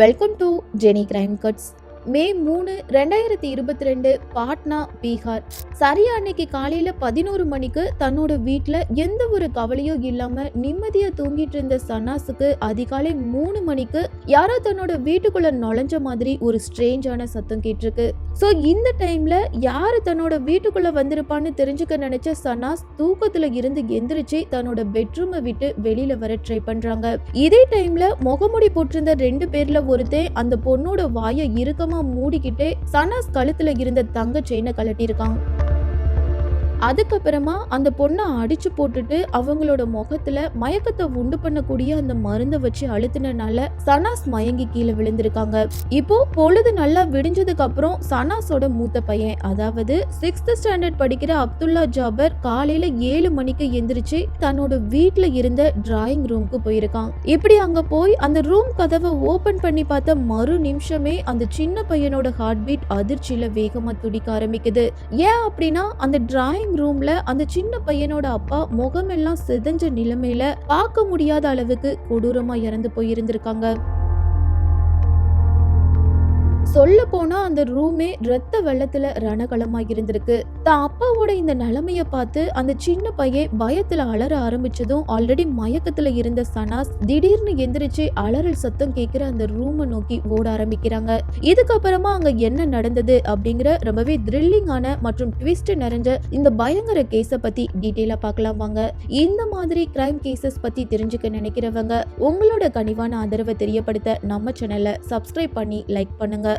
Welcome to Jenny crime cuts மே மூணு ரெண்டாயிரத்தி இருபத்தி ரெண்டு பாட்னா பீகார். சரியா அன்னைக்கு காலையில பதினோரு மணிக்கு தன்னோட வீட்டில் எந்த ஒரு கவலையும் இல்லாம நிம்மதியா தூங்கிட்டு இருந்த சன்னாஸுக்கு அதிகாலை மூணு மணிக்கு யாரோ தன்னோட வீட்டுக்குள்ள நுழைஞ்ச மாதிரி ஒரு ஸ்ட்ரேஞ்சான சத்தம் கேட்டிருக்கு. ஸோ இந்த டைமில் யார் தன்னோட வீட்டுக்குள்ளே வந்திருப்பான்னு தெரிஞ்சுக்க நினச்ச சனாஸ் தூக்கத்தில் இருந்து எந்திரிச்சு தன்னோட பெட்ரூமை விட்டு வெளியில் வர ட்ரை பண்ணுறாங்க இதே டைமில் முகமுடி போட்டிருந்த ரெண்டு பேரில் ஒருத்தன் அந்த பொண்ணோட வாயை இறுக்கமாக மூடிக்கிட்டே சனாஸ் கழுத்தில் இருந்த தங்க செயினை கழட்டியிருக்கான். அதுக்கப்புறமா அந்த பொண்ணை அடிச்சு போட்டுட்டு அவங்களோட முகத்துல மயக்கத்தை உண்டு பண்ணக்கூடிய அந்த மருந்தை வச்சு அழுத்தினால சனாஸ் மயங்கி கீழே விழுந்திருக்காங்க. இப்போ பொழுது நல்லா விடிஞ்சதுக்கு அப்புறம் சனாஸோட மூத்த பையன் அதாவது சிக்ஸ்த் ஸ்டாண்டர்ட் படிக்கிற அப்துல்லா ஜாபர் காலையில ஏழு மணிக்கு எந்திரிச்சு தன்னோட வீட்டுல இருந்த டிராயிங் ரூம்க்கு போயிருக்கான். இப்படி அங்க போய் அந்த ரூம் கதவை ஓபன் பண்ணி பார்த்த மறு நிமிஷமே அந்த சின்ன பையனோட ஹார்ட் பீட் அதிர்ச்சியில வேகமா துடிக்க ஆரம்பிக்குது. ஏன் அப்படின்னா அந்த டிராயிங் ரூம்ல அந்த சின்ன பையனோட அப்பா முகமெல்லாம் சிதஞ்ச நிலைமையில பார்க்க முடியாத அளவுக்கு கொடூரமா இறந்து போயிருந்திருக்காங்க. சொல்ல போனா அந்த ரூமே ரத்த வெள்ளத்துல ரணகலமாக இருந்திருக்கு. தான் அப்பாவோட இந்த நிலைமைய பார்த்து அந்த சின்ன பையன் பயத்துல அலற ஆரம்பிச்சதும் ஆல்ரெடி மயக்கத்துல இருந்த சனாஸ் திடீர்னு எந்திரிச்சு அலறல் சத்தம் கேட்கிற அந்த ரூமை நோக்கி ஓட ஆரம்பிக்கிறாங்க. இதுக்கப்புறமா அங்க என்ன நடந்தது அப்படிங்கிற ரொம்பவே த்ரில்லிங்கான மற்றும் ட்விஸ்ட் நிறைஞ்ச இந்த பயங்கர கேஸ பத்தி டீட்டெயிலா பார்க்கலாம் வாங்க. இந்த மாதிரி கிரைம் கேசஸ் பத்தி தெரிஞ்சுக்க நினைக்கிறவங்க உங்களோட கனிவான ஆதரவை தெரியப்படுத்த நம்ம சேனலை சப்ஸ்கிரைப் பண்ணி லைக் பண்ணுங்க.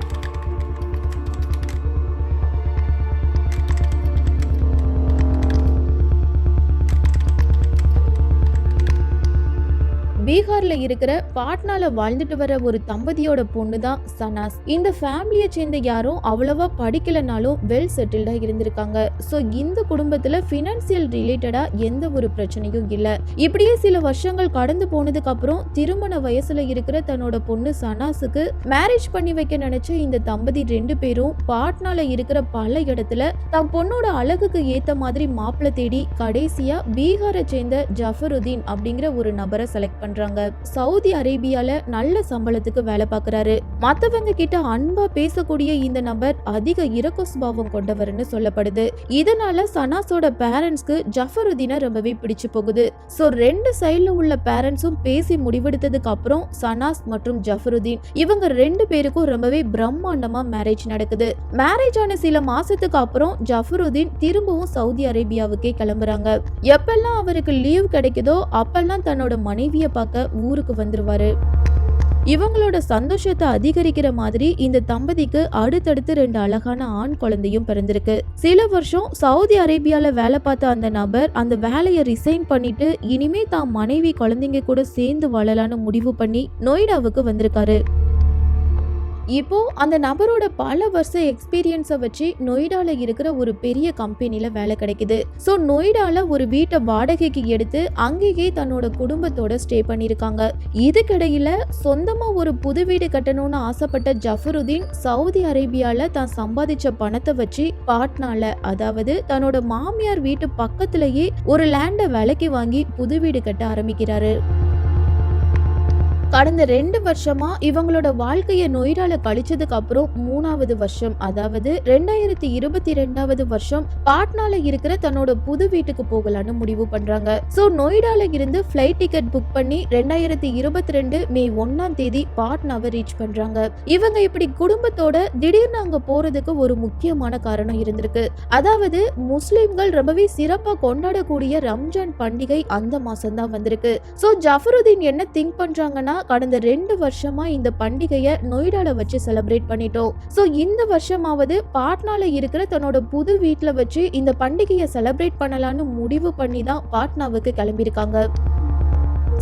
பீகார்ல இருக்கிற பாட்னால வாழ்ந்துட்டு வர ஒரு தம்பதியோட பொண்ணு தான் சனாஸ். இந்த ஃபேமிலியை சேர்ந்த யாரும் அவ்வளவா படிக்கலனாலும் வெல் செட்டில்டா இருந்திருக்காங்க. ஸோ இந்த குடும்பத்துல பினான்சியல் ரிலேட்டடா எந்த ஒரு பிரச்சனையும் இல்ல. இப்படியே சில வருஷங்கள் கடந்து போனதுக்கு அப்புறம் திருமண வயசுல இருக்கிற தன்னோட பொண்ணு சனாஸுக்கு மேரேஜ் பண்ணி வைக்க நினைச்ச இந்த தம்பதி ரெண்டு பேரும் பாட்னால இருக்கிற பல இடத்துல தன் பொண்ணோட அழகுக்கு ஏத்த மாதிரி மாப்பிள்ளை தேடி கடைசியா பீகாரை சேர்ந்த ஜஃபருதீன் அப்படிங்கிற ஒரு நபரை செலக்ட் பண்றாங்க. சவுதி அரேபியால நல்ல சம்பளத்துக்கு வேலை பார்க்கறாரு. மத்தவங்க கிட்ட அன்பா பேசக்கூடிய இந்த நபர் அதிக இறக்க சுபாவம் கொண்டவர்னு சொல்லப்படுது. இதனால சனாஸோட பேரண்ட்ஸ்க்கு ஜஃபருதீனை ரொம்பவே பிடிச்சு போகுது. சோ ரெண்டு சைட்ல உள்ள பேரண்ட்ஸும் பேசி முடிவெடுத்ததுக்கு அப்புறம் சனாஸ் மற்றும் ஜஃபருதீன் இவங்க ரெண்டு பேருக்கும் ரொம்பவே பிரம்மாண்டமா மேரேஜ் நடக்குது. மேரேஜ் ஆன சில மாசத்துக்கு அப்புறம் ஜஃபருதீன் திரும்பவும் சவுதி அரேபியாவுக்கே கிளம்புறாங்க. எப்பெல்லாம் அவருக்கு லீவ் கிடைக்குதோ அப்பெல்லாம் தன்னோட மனைவிய பார்க்க ஊருக்கு வந்துருவாரு. இவங்களோட சந்தோஷத்தை அதிகரிக்கிற மாதிரி இந்த தம்பதிக்கு அடுத்தடுத்து ரெண்டு அழகான ஆண் குழந்தையும் பிறந்திருக்கு. சில வருஷம் சவுதி அரேபியால வேலை பார்த்த அந்த நபர் அந்த வேலையை ரிசைன் பண்ணிட்டு இனிமே தான் மனைவி குழந்தைங்க கூட சேர்ந்து வாழலான்னு முடிவு பண்ணி நொய்டாவுக்கு வந்திருக்காரு. இப்போ அந்த நபரோட பல வருஷ எக்ஸ்பீரியன்ஸை வச்சு நொய்டால இருக்கிற ஒரு பெரிய கம்பெனில வேலை கிடைக்குது. ஸோ நொய்டால ஒரு வீட்டை வாடகைக்கு எடுத்து அங்கேயே தன்னோட குடும்பத்தோட ஸ்டே பண்ணியிருக்காங்க. இதுக்கிடையில சொந்தமா ஒரு புது வீடு கட்டணும்னு ஆசைப்பட்ட ஜஃபருதீன் சவுதி அரேபியால தான் சம்பாதிச்ச பணத்தை வச்சு பாட்னால அதாவது தன்னோட மாமியார் வீட்டு பக்கத்திலேயே ஒரு லேண்டை விலைக்கு வாங்கி புது வீடு கட்ட ஆரம்பிக்கிறாரு. கடந்த ரெண்டு வருஷமா இவங்களோட வாழ்க்கையை நொய்டால கழிச்சதுக்கு அப்புறம் மூணாவது வருஷம் அதாவது ரெண்டாயிரத்தி இருபத்தி ரெண்டாவது வருஷம் பாட்னால இருக்கிற தன்னோட புது வீட்டுக்கு போகலான்னு முடிவு பண்றாங்க. சோ நொய்டால இருந்து பிளைட் டிக்கெட் புக் பண்ணி ரெண்டாயிரத்தி இருபத்தி ரெண்டு மே ஒன்னாம் தேதி பாட்னாவை ரீச் பண்றாங்க. இவங்க இப்படி குடும்பத்தோட திடீர்னு அங்க போறதுக்கு ஒரு முக்கியமான காரணம் இருந்திருக்கு. அதாவது முஸ்லிம்கள் ரொம்பவே சிறப்பா கொண்டாடக்கூடிய ரம்ஜான் பண்டிகை அந்த மாசம் தான் வந்திருக்கு. சோ ஜஃபருதீன் என்ன திங்க் பண்றாங்கன்னா கடந்த ரெண்டு வருஷமா இந்த பண்டிகையை நொய்டால வச்சு செலிப்ரேட் பண்ணிட்டோம். ஸோ இந்த வருஷமாவது பாட்னால இருக்கிற தன்னோட புது வீட்டில் வச்சு இந்த பண்டிகையை செலிப்ரேட் பண்ணலான்னு முடிவு பண்ணி தான் பாட்னாவுக்கு கிளம்பியிருக்காங்க.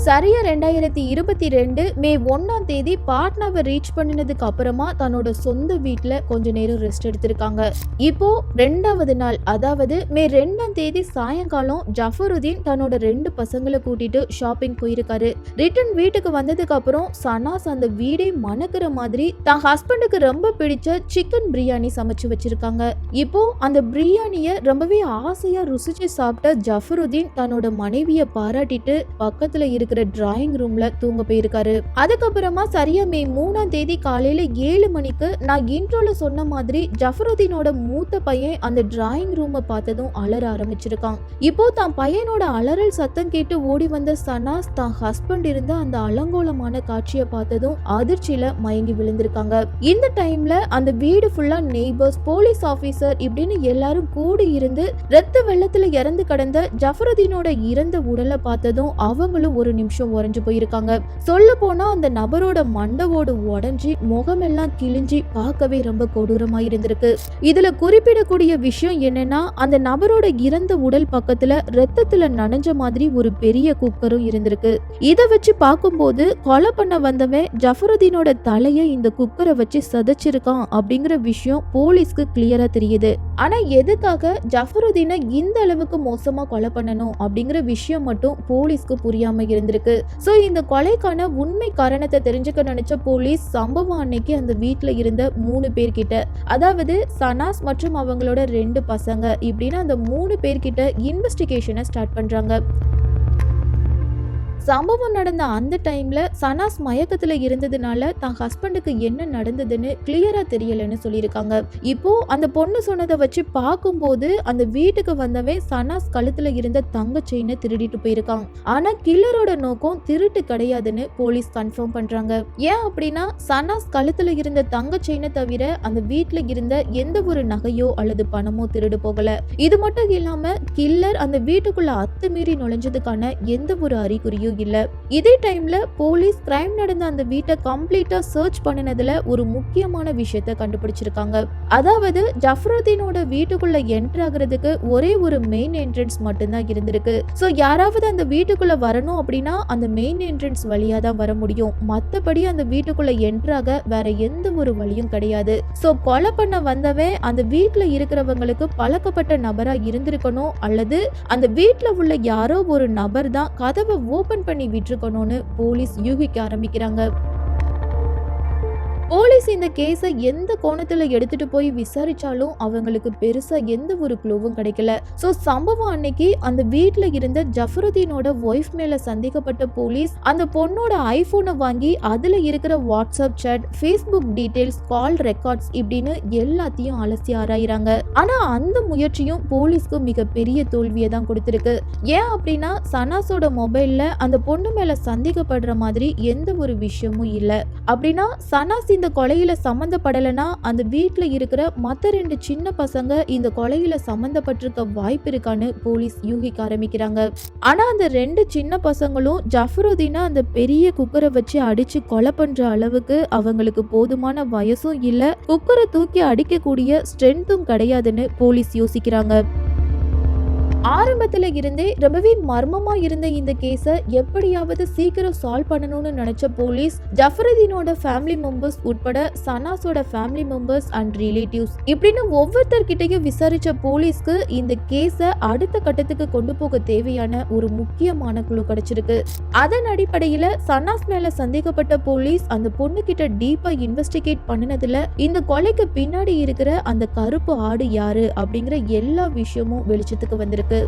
சரியா ரெண்டாயிரத்தி இருபத்தி ரெண்டு மே ஒன்னாம் தேதி பாட்னாவை ரீச் பண்ணினதுக்கு அப்புறமா தன்னோட சொந்த வீட்டில் கொஞ்ச நேரம் ரெஸ்ட் எடுத்திருக்காங்க. இப்போ ரெண்டாவது நாள் அதாவது மே ரெண்டாம் தேதி சாயங்காலம் ஜஃபருதீன் தன்னோட ரெண்டு பசங்களை கூட்டிட்டு ஷாப்பிங் போயிருக்காரு. ரிட்டர்ன் வீட்டுக்கு வந்ததுக்கு அப்புறம் சனாஸ் அந்த வீடே மணக்கிற மாதிரி தான் ஹஸ்பண்டுக்கு ரொம்ப பிடிச்ச சிக்கன் பிரியாணி சமைச்சு வச்சிருக்காங்க. இப்போ அந்த பிரியாணிய ரொம்பவே ஆசையா ருசிச்சு சாப்பிட்ட ஜஃபருதீன் தன்னோட மனைவியை பாராட்டிட்டு பக்கத்துல இருக்கிற டிராயிங் ரூம்ல தூங்க போயிருக்காரு. அதுக்கப்புறமா சரியா மே மூணாம் தேதி காலையில ஏழு மணிக்கு நான் இன்ட்ரோல சொன்ன மாதிரி ஜஃபருதீனோட மூத்த பையன் அந்த டிராயிங் ரூமை பார்த்ததும் அலற ஆரம்பிச்சிருக்கான். இப்போ தான் பையனோட அலறல் சத்தம் கேட்டு ஓடி வந்த சனாஸ் தான் ஹஸ்பண்ட் இருந்த அந்த அலங்கோலமான காட்சியை பார்த்ததும் அதிர்ச்சியில மயங்கி விழுந்திருக்காங்க. இந்த டைம்ல அந்த வீடு ஃபுல்லா நெய்பர்ஸ் போலீஸ் ஆபீசர் இப்படின்னு எல்லாரும் கூடி இருந்து ரத்த வெள்ளத்துல இறந்து கடந்த ஜஃபருதீனோட இறந்த உடலை பார்த்ததும் அவங்களும் ஒரு நிமிஷம் உறைஞ்சு போயிருக்காங்க. சொல்ல போனா அந்த நபரோட மண்டவோடு உடஞ்சி முகமெல்லாம் கிழிஞ்சி பார்க்கவே ரொம்ப கொடூரமா இருந்திருக்கு. இதுல குறிப்பிடக்கூடிய விஷயம் என்னன்னா அந்த நபரோட இறந்த உடல் பக்கத்துல ரத்தத்துல நனைஞ்ச மாதிரி ஒரு பெரிய குக்கரும் இருந்திருக்கு. இத வச்சு பார்க்கும்போது கொலை பண்ண வந்தவன் ஜஃபருதீனோட தலையை இந்த குக்கரை வச்சு சதைச்சிருக்கான் அப்படிங்கிற விஷயம் போலீஸ்க்கு கிளியரா தெரியுது. ஆனா எதுக்காக ஜஃபருதீனை இந்த அளவுக்கு மோசமா கொலை பண்ணணும் அப்படிங்கிற விஷயம் மட்டும் போலீஸ்க்கு புரியாம இருந்திருக்கு. சோ இந்த கொலைக்கான உண்மை காரணத்தை தெரிஞ்சுக்க நினைச்ச போலீஸ் சம்பவம் அன்னைக்கு அந்த வீட்டில் இருந்த மூணு பேர்கிட்ட அதாவது சனாஸ் மற்றும் அவங்களோட ரெண்டு பசங்க இப்படின்னு அந்த மூணு பேர்கிட்ட இன்வெஸ்டிகேஷனை ஸ்டார்ட் பண்றாங்க. சம்பவம் நடந்த அந்த டைம்ல சனாஸ் மயக்கத்துல இருந்ததுனால தான் ஹஸ்பண்டுக்கு என்ன நடந்ததுன்னு கிளியரா தெரியலன்னு சொல்லியிருக்காங்க. இப்போ அந்த பொண்ணு சொன்னதை வச்சு பார்க்கும்போது அந்த வீட்டுக்கு வந்தவன் சனாஸ் கழுத்துல இருந்த தங்க செயினை திருடிட்டு போயிருக்கான். ஆனா கில்லரோட நோக்கம் திருட்டு கிடையாதுன்னு போலீஸ் கன்ஃபார்ம் பண்றாங்க. ஏன் அப்படின்னா சனாஸ் கழுத்துல இருந்த தங்க செயினை தவிர அந்த வீட்டில் இருந்த எந்த ஒரு நகையோ அல்லது பணமோ திருடு போகல. இது மட்டும் இல்லாம கில்லர் அந்த வீட்டுக்குள்ள அத்துமீறி நுழைஞ்சதுக்கான எந்த ஒரு அறிகுறியும் இல்ல இதே டைம்ல போலீஸ் கிரைம் நடந்த அந்த வீட்டை கம்ப்ளீட்டா சர்ச் பண்ணினதுல ஒரு முக்கியமான விஷயத்த கண்டுபிடிச்சிருக்காங்க. அதாவது ஜஃப்ருதீனோட வீட்டுக்குள்ள என்டர் ஆகுறதுக்கு ஒரே ஒரு மெயின் என்ட்ரன்ஸ் மட்டும்தான் இருந்திருக்கு. ஸோ யாராவது அந்த வீட்டுக்குள்ள வரணும் அப்படின்னா அந்த மெயின் என்ட்ரன்ஸ் வழியா தான் வர முடியும். மத்தபடி அந்த வீட்டுக்குள்ள என்டர் ஆக வேற எந்த ஒரு வழியும் கிடையாது. சோ கொலை பண்ண வந்தவன் அந்த வீட்டுல இருக்கிறவங்களுக்கு பழக்கப்பட்ட நபரா இருந்திருக்கணும் அல்லது அந்த வீட்ல உள்ள யாரோ ஒரு நபர் தான் கதவை ஓபன் பண்ணி விட்டுருக்கணும்னு போலீஸ் யூகிக்க ஆரம்பிக்கிறாங்க. போலீஸ் இந்த கேஸை எந்த கோணத்துல எடுத்துட்டு போய் விசாரிச்சாலும் அவங்களுக்கு பெருசா எந்த ஒரு க்ளூவும் கிடைக்கல. சோ சம்பவம் அன்னைக்கு அந்த வீட்ல இருந்த ஜஃபருதீனோட ஒய்ஃப் மேல சந்தேகப்பட்ட போலீஸ் அந்த பொண்ணோட ஐபோனை வாங்கி அதுல இருக்கிற WhatsApp chat Facebook details call records இப்படின்னு எல்லாத்தையும் அலசி ஆராயிறாங்க. ஆனா அந்த முயற்சியும் போலீஸ்க்கு மிகப்பெரிய தோல்வியை தான் கொடுத்துருக்கு. ஏன் அப்படின்னா சனாஸோட மொபைல்ல அந்த பொண்ணு மேல சந்தேகப்படுற மாதிரி எந்த ஒரு விஷயமும் இல்ல. அப்படின்னா சனாஸ் இந்த கொலையில் சம்மந்தப்படலைன்னா அந்த வீட்டில் இருக்கிற மற்ற ரெண்டு சின்ன பசங்க இந்த கொலையில் சம்மந்தப்பட்டிருக்க வாய்ப்பு இருக்கான்னு போலீஸ் யூகிக்க ஆரம்பிக்கிறாங்க. ஆனால் அந்த ரெண்டு சின்ன பசங்களும் ஜஃபருதீனை அந்த பெரிய குக்கரை வச்சு அடித்து கொலை பண்ணுற அளவுக்கு அவங்களுக்கு போதுமான வயசும் இல்லை. குக்கரை தூக்கி அடிக்கக்கூடிய ஸ்ட்ரென்த்தும் கிடையாதுன்னு போலீஸ் யோசிக்கிறாங்க. ஆரம்பத்துல இருந்தே ரொம்பவே மர்மமா இருந்த இந்த கேஸை எப்படியாவது சீக்கிரம் சால்வ் பண்ணணும்னு நினைச்ச போலீஸ் ஜஃபருதீனோட ஃபேமிலி மெம்பர்ஸ் உட்பட சனாஸோட ஃபேமிலி மெம்பர்ஸ் அண்ட் ரிலேட்டிவ்ஸ் இப்படின்னு ஒவ்வொருத்தர்கிட்டையும் விசாரிச்ச போலீஸ்க்கு இந்த கேஸை அடுத்த கட்டத்துக்கு கொண்டு போக தேவையான ஒரு முக்கியமான குழு கிடைச்சிருக்கு. அதன் அடிப்படையில சனாஸ் மேல சந்தேகப்பட்ட போலீஸ் அந்த பொண்ணு கிட்ட டீப்பா இன்வெஸ்டிகேட் பண்ணினதுல இந்த கொலைக்கு பின்னாடி இருக்கிற அந்த கருப்பு ஆடு யாரு அப்படிங்கிற எல்லா விஷயமும் வெளிச்சத்துக்கு வந்திருக்கு. 对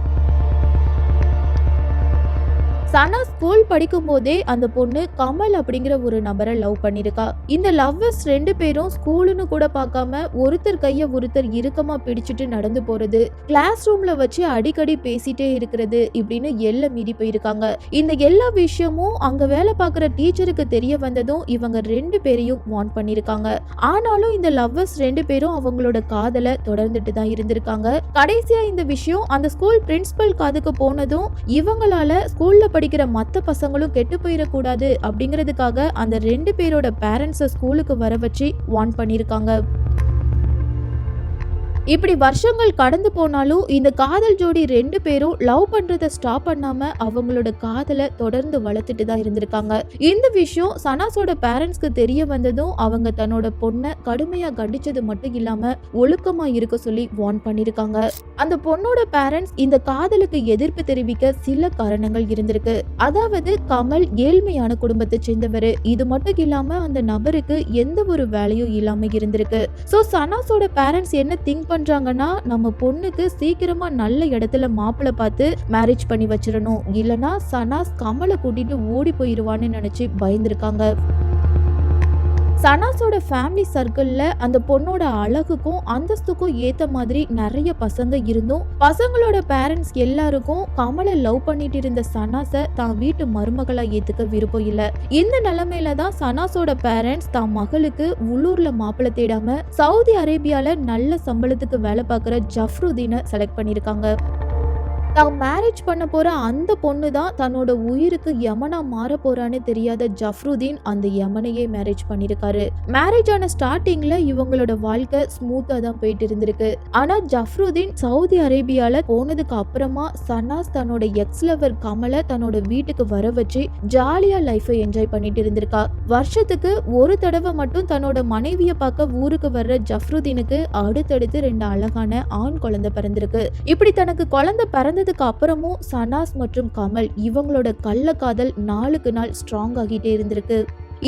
சனா ஸ்கூல் படிக்கும் போதே அந்த பொண்ணு கமல் அப்படிங்கிற ஒரு நபரை லவ் பண்ணியிருக்கா. இந்த லவ்வர்ஸ் ரெண்டு பேரும் ஸ்கூலுன்னு கூட பார்க்காம ஒருத்தர் கைய ஒருத்தர் இறுக்கமா பிடிச்சிட்டு நடந்து போறது கிளாஸ் ரூம்ல வச்சு அடிக்கடி பேசிட்டே இருக்கிறது இப்படின்னு எல்லை மீறி போயிருக்காங்க. இந்த எல்லா விஷயமும் அங்க வேலை பார்க்குற டீச்சருக்கு தெரிய வந்ததும் இவங்க ரெண்டு பேரையும் வான் பண்ணிருக்காங்க ஆனாலும் இந்த லவ்வர்ஸ் ரெண்டு பேரும் அவங்களோட காதலை தொடர்ந்துட்டு தான் இருந்திருக்காங்க. கடைசியா இந்த விஷயம் அந்த ஸ்கூல் பிரின்சிபல் காதுக்கு போனதும் இவங்களால ஸ்கூல்ல படிக்கிற மற்ற பசங்களும் கெட்டு போயிடக்கூடாது அப்படிங்கிறதுக்காக அந்த ரெண்டு பேரோட பேரண்ட்ஸை ஸ்கூலுக்கு வர வச்சு வார்ன் பண்ணியிருக்காங்க இப்படி வருஷங்கள் கடந்து போனாலும் இந்த காதல் ஜோடி ரெண்டு பேரும் லவ் பண்றத ஸ்டாப் பண்ணாம அவங்களோட காதலை தொடர்ந்து வளர்த்துட்டு தான் இருந்திருக்காங்க. இந்த விஷயம் சனாஸோட பேரண்ட்ஸ்க்கு தெரிய வந்ததும் அவங்க தன்னோட பொண்ணை கடுமையா கண்டிச்சது மட்டும் இல்லாம ஒழுக்கமா இருக்க சொல்லி வார்ன் பண்ணிருக்காங்க. அந்த பொண்ணோட பேரண்ட்ஸ் இந்த காதலுக்கு எதிர்ப்பு தெரிவிக்க சில காரணங்கள் இருந்திருக்கு. அதாவது கமல் ஏழ்மையான குடும்பத்தை சேர்ந்தவர். இது மட்டும் இல்லாம அந்த நபருக்கு எந்த ஒரு வேலையும் இல்லாம இருந்திருக்கு. ஸோ சனாஸோட பேரண்ட்ஸ் என்ன திங்க் பண்றாங்கன்னா நம்ம பொண்ணுக்கு சீக்கிரமா நல்ல இடத்துல மாப்பிள்ளை பார்த்து மேரேஜ் பண்ணி வச்சிடணும். இல்லைன்னா சனாஸ் கமலை கூட்டிட்டு ஓடி போயிருவான்னு நினைச்சு பயந்துருக்காங்க. சனாஸோட ஃபேமிலி சர்க்கிளில் அந்த பொண்ணோட அழகுக்கும் அந்தஸ்துக்கும் ஏற்ற மாதிரி நிறைய பசங்க இருந்தும் பசங்களோட பேரண்ட்ஸ் எல்லாருக்கும் கமலை லவ் பண்ணிட்டு இருந்த சனாஸை தான் வீட்டு மருமகளா ஏத்துக்க விருப்பம் இல்லை. இந்த நிலைமையில தான் சனாஸோட பேரண்ட்ஸ் தான் மகளுக்கு உள்ளூர்ல மாப்பிள்ளை தேடாம சவுதி அரேபியால நல்ல சம்பளத்துக்கு வேலை பார்க்குற ஜஃப்ருதீனை செலக்ட் பண்ணியிருக்காங்க. தான் மேரேஜ் பண்ண போற அந்த பொண்ணு தான் தன்னோட உயிருக்கு யமனா மாற போறான்னு தெரியாத ஜஃப்ருதீன் அந்த யமனையே மேரேஜ் பண்ணிருக்காரு. மேரேஜ் ஆன ஸ்டார்டிங்ல இவங்களோட வாழ்க்கை ஸ்மூத்தா தான் போயிட்டு இருந்திருக்கு. ஆனா ஜஃப்ருதீன் சவுதி அரேபியால போனதுக்கு அப்புறமா சனாஸ் தன்னோட எக்ஸ் லவர் கமலை தன்னோட வீட்டுக்கு வர வச்சு ஜாலியா லைஃப்பை என்ஜாய் பண்ணிட்டு இருந்திருக்கா. வருஷத்துக்கு ஒரு தடவை மட்டும் தன்னோட மனைவியை பார்க்க ஊருக்கு வர்ற ஜஃப்ருதீனுக்கு அடுத்தடுத்து ரெண்டு அழகான ஆண் குழந்தை பிறந்திருக்கு. இப்படி தனக்கு குழந்தை நடந்ததுக்கு அப்புறமும் சனாஸ் மற்றும் கமல் இவங்களோட கள்ளக்காதல் நாளுக்கு நாள் ஸ்ட்ராங் ஆகிட்டே இருந்திருக்கு.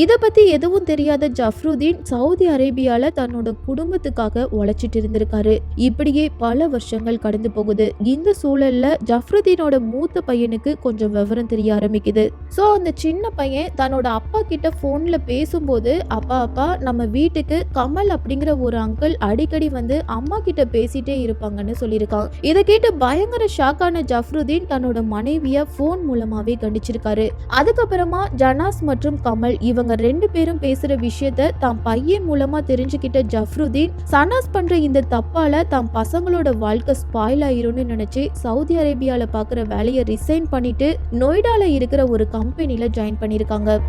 இதை பற்றி எதுவும் தெரியாத ஜஃப்ருதீன் சவுதி அரேபியால தன்னோட குடும்பத்துக்காக உழைச்சிட்டு இருந்திருக்காரு. இப்படியே பல வருஷங்கள் கடந்து போகுது. இந்த சூழல்ல ஜஃப்ருதீனோட மூத்த பையனுக்கு கொஞ்சம் விவரம் தெரிய ஆரம்பிக்குது. ஸோ அந்த சின்ன பையன் தன்னோட அப்பா கிட்ட ஃபோனில் பேசும்போது அப்பா அப்பா நம்ம வீட்டுக்கு கமல் அப்படிங்கிற ஒரு அங்கிள் அடிக்கடி வந்து அம்மா கிட்ட பேசிட்டே இருப்பாங்கன்னு சொல்லியிருக்கான். இதை கேட்டு பயங்கர ஷாக்கான ஜஃப்ருதீன் தன்னோட மனைவியை ஃபோன் மூலமாவே கண்டிச்சிருக்காரு. அதுக்கப்புறமா ஜனாஸ் மற்றும் கமல் இவங்க ரெண்டு பேரும் பேசுற விஷயத்த தான் பையன் மூலமா தெரிஞ்சுக்கிட்ட ஜஃப்ருதீன் சனாஸ் பண்ற இந்த தப்பால தான் பசங்களோட வாழ்க்கை ஸ்பாயில் ஆயிரும்னு நினைச்சு சவுதி அரேபியால பாக்குற வேலையை ரிசைன் பண்ணிட்டு நொய்டால இருக்கிற ஒரு கம்பெனில ஜாயின் பண்ணிருக்காங்க.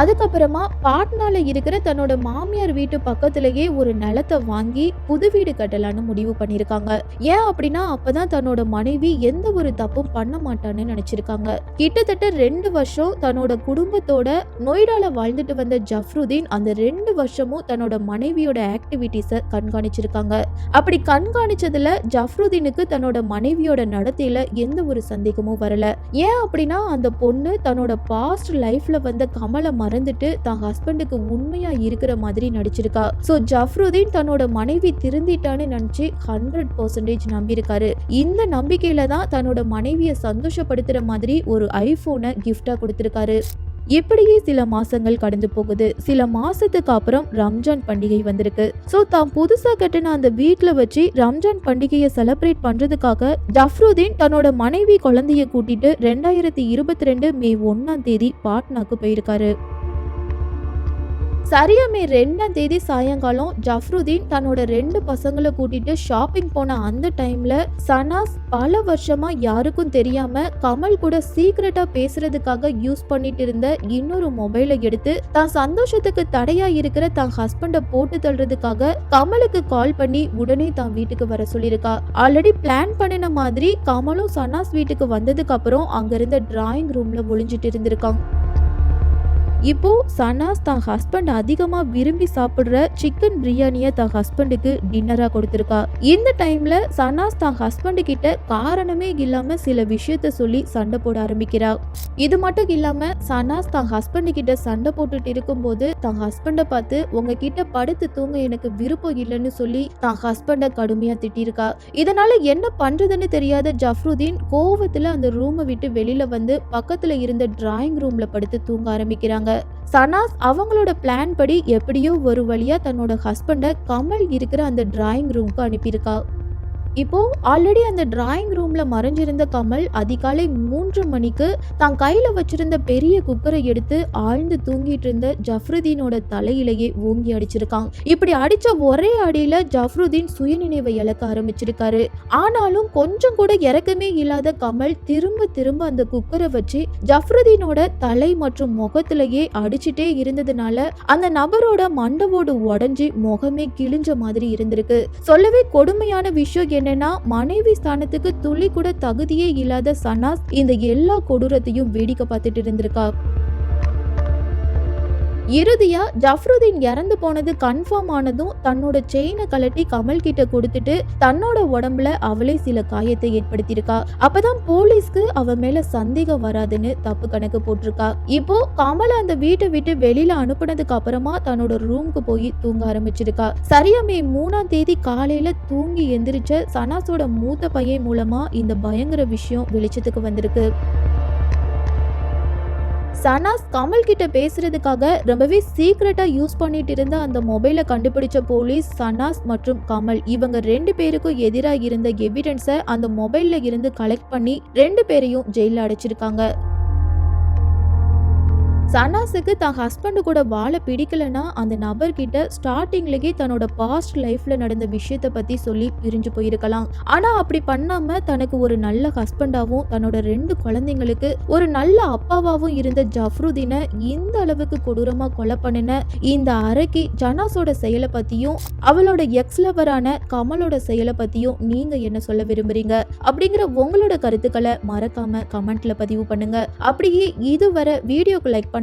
அதுக்கப்புறமா பாட்னால இருக்கிற தன்னோட மாமியார் வீட்டு பக்கத்திலேயே ஒரு நிலத்தை வாங்கி புது வீடு கட்டலான்னு முடிவு பண்ணிருக்காங்க ஏன் அப்படின்னா அப்பதான் தன்னோட மனைவி எந்த ஒரு தப்பும் பண்ண மாட்டான்னு நினைச்சிருக்காங்க. கிட்டத்தட்ட ரெண்டு வருஷம் தன்னோட குடும்பத்தோட நொய்டால வாழ்ந்துட்டு வந்த ஜஃப்ருதீன் அந்த ரெண்டு வருஷமும் தன்னோட மனைவியோட ஆக்டிவிட்டிஸ கண்காணிச்சிருக்காங்க. அப்படி கண்காணிச்சதுல ஜஃப்ருதீனுக்கு தன்னோட மனைவியோட நடத்தையில எந்த ஒரு சந்தேகமும் வரல. ஏன் அப்படின்னா அந்த பொண்ணு தன்னோட பாஸ்ட் லைஃப்ல வந்த கமலை மறந்துட்டு தான் ஹஸ்பண்டுக்கு உண்மையா இருக்கிற மாதிரி நடிச்சிருக்கா. ஸோ ஜஃப்ருதீன் தன்னோட மனைவி திருந்திட்டான்னு நினைச்சு ஹண்ட்ரட் பர்சன்டேஜ் நம்பியிருக்காரு. இந்த நம்பிக்கையில தான் தன்னோட மனைவியை சந்தோஷப்படுத்துற மாதிரி ஒரு ஐபோனை கிஃப்டா கொடுத்திருக்காரு. இப்படியே சில மாசங்கள் கடந்து போகுது. சில மாசத்துக்கு அப்புறம் ரம்ஜான் பண்டிகை வந்திருக்கு. ஸோ தான் புதுசா கட்டின அந்த வீட்டில் வச்சு ரம்ஜான் பண்டிகையை செலிப்ரேட் பண்றதுக்காக ஜஃப்ருதீன் தன்னோட மனைவி குழந்தைய கூட்டிட்டு ரெண்டாயிரத்தி இருபத்தி ரெண்டு மே ஒன்னாம் தேதி பாட்னாக்கு போயிருக்காரு. சரியா மே ரெண்டாம் தேதி சாயங்காலம் ஜஃப்ருதீன் தன்னோட ரெண்டு பசங்களை கூட்டிட்டு ஷாப்பிங் போன அந்த டைம்ல சனாஸ் பல வருஷமா யாருக்கும் தெரியாம கமல் கூட சீக்கிரட்டா பேசுறதுக்காக யூஸ் பண்ணிட்டு இருந்த இன்னொரு மொபைலை எடுத்து தான் சந்தோஷத்துக்கு தடையா இருக்கிற தான் ஹஸ்பண்டை போட்டு தள்ளுறதுக்காக கமலுக்கு கால் பண்ணி உடனே தான் வீட்டுக்கு வர சொல்லியிருக்கா. ஆல்ரெடி பிளான் பண்ணின மாதிரி கமலும் சனாஸ் வீட்டுக்கு வந்ததுக்கு அப்புறம் அங்க இருந்த டிராயிங் ரூம்ல ஒளிஞ்சிட்டு இருந்திருக்கான். இப்போ சனாஸ் தான் ஹஸ்பண்ட் அதிகமா விரும்பி சாப்பிடுற சிக்கன் பிரியாணியை தான் ஹஸ்பண்டுக்கு டின்னரா கொடுத்திருக்கா. இந்த டைம்ல சனாஸ் தான் ஹஸ்பண்டு கிட்ட காரணமே இல்லாம சில விஷயத்த சொல்லி சண்டை போட ஆரம்பிக்கிறா. இது மட்டும் இல்லாம சனாஸ் தான் ஹஸ்பண்டு கிட்ட சண்டை போட்டுட்டு இருக்கும்போது தான் ஹஸ்பண்டை பார்த்து உங்ககிட்ட படுத்து தூங்க எனக்கு விருப்பம் இல்லைன்னு சொல்லி தான் ஹஸ்பண்டை கடுமையா திட்டிருக்கா. இதனால என்ன பண்றதுன்னு தெரியாத ஜஃப்ருதீன் கோவத்துல அந்த ரூமை விட்டு வெளியில வந்து பக்கத்துல இருந்த டிராயிங் ரூம்ல படுத்து தூங்க ஆரம்பிக்கிறாங்க. சனாஸ் அவங்களோட பிளான் படி எப்படியோ ஒரு வழியா தன்னோட ஹஸ்பண்டை கமல் இருக்கிற அந்த டிராயிங் ரூமுக்கு அனுப்பியிருக்கா. இப்போ ஆல்ரெடி அந்த டிராயிங் ரூம்ல மறைஞ்சிருந்த கமல் அதிகாலை மூன்று மணிக்கு தான் கையில வச்சிருந்த பெரிய குக்கரை எடுத்து ஆழ்ந்து தூங்கிட்டு இருந்த ஜஃப்ருதீனோட தலையிலேயே ஓங்கி அடிச்சிருக்கான். இப்படி அடிச்ச ஒரே அடியில ஜஃப்ருதீன் சுயநினைவை இழக்க ஆரம்பிச்சிருக்காரு. ஆனாலும் கொஞ்சம் கூட இறக்கமே இல்லாத கமல் திரும்ப திரும்ப அந்த குக்கரை வச்சு ஜஃப்ருதீனோட தலை மற்றும் முகத்திலேயே அடிச்சிட்டே இருந்ததுனால அந்த நபரோட மண்டவோடு உடஞ்சி முகமே கிழிஞ்ச மாதிரி இருந்திருக்கு. சொல்லவே கொடுமையான விஷயம் என்னன்னா மனைவி ஸ்தானத்துக்கு துளி கூட தகுதியே இல்லாத சனாஸ் இந்த எல்லா கொடூரத்தையும் வேடிக்கை பார்த்துட்டு இருந்திருக்கா. இறுதியா ஜஃப்ருதீன் இறந்து போனது கன்ஃபார்ம் ஆனதும் தன்னோட செயினை கலட்டி கமல் கிட்ட கொடுத்துட்டு தன்னோட உடம்புல அவளே சில காயத்தை ஏற்படுத்தியிருக்கா. அப்பதான் போலீஸ்க்கு அவ மேல சந்தேகம் வராதுன்னு தப்பு கணக்கு போட்டிருக்கா. இப்போ கமலை அந்த வீட்டை விட்டு வெளியில அனுப்புனதுக்கு அப்புறமா தன்னோட ரூமுக்கு போய் தூங்க ஆரம்பிச்சிருக்கா. சரியா மே மூணாம் தேதி காலையில தூங்கி எந்திரிச்ச சனாஸோட மூத்த பையன் மூலமா இந்த பயங்கர விஷயம் வெளிச்சத்துக்கு வந்திருக்கு. சனாஸ் கமல் கிட்ட பேசுறதுக்காக ரொம்பவே சீக்ரெட்டா யூஸ் பண்ணிட்டு இருந்த அந்த மொபைலை கண்டுபிடிச்ச போலீஸ் சனாஸ் மற்றும் கமல் இவங்க ரெண்டு பேருக்கும் எதிராக இருந்த எவிடன்ஸை அந்த மொபைல்ல இருந்து கலெக்ட் பண்ணி ரெண்டு பேரையும் ஜெயில அடைச்சிருக்காங்க. சனாஸுக்கு தான் ஹஸ்பண்டு கூட வாழ பிடிக்கலனா அந்த நபர்கிட்ட ஸ்டார்டிங்லயே தன்னோட பாஸ்ட் லைஃப்ல நடந்த விஷயத்தை பத்தி சொல்லி பிரிஞ்சு போயிருக்கலாம். ஆனா அப்படி பண்ணாம தனக்கு ஒரு நல்ல ஹஸ்பண்டாவும் தன்னோட ரெண்டு குழந்தைங்களுக்கு ஒரு நல்ல அப்பாவாவும் இருந்த ஜஃப்ருதீனை இந்த அளவுக்கு கொடூரமா கொலை பண்ணின இந்த அரக்கி ஜனாஸோட செயலை பத்தியும் அவளோட எக்ஸ் லவரான கமலோட செயலை பத்தியும் நீங்க என்ன சொல்ல விரும்புறீங்க? அப்படிங்கிற உங்களோட கருத்துக்களை மறக்காம கமெண்ட்ல பதிவு பண்ணுங்க. அப்படியே இதுவரை வீடியோக்கு லைக் பண்ண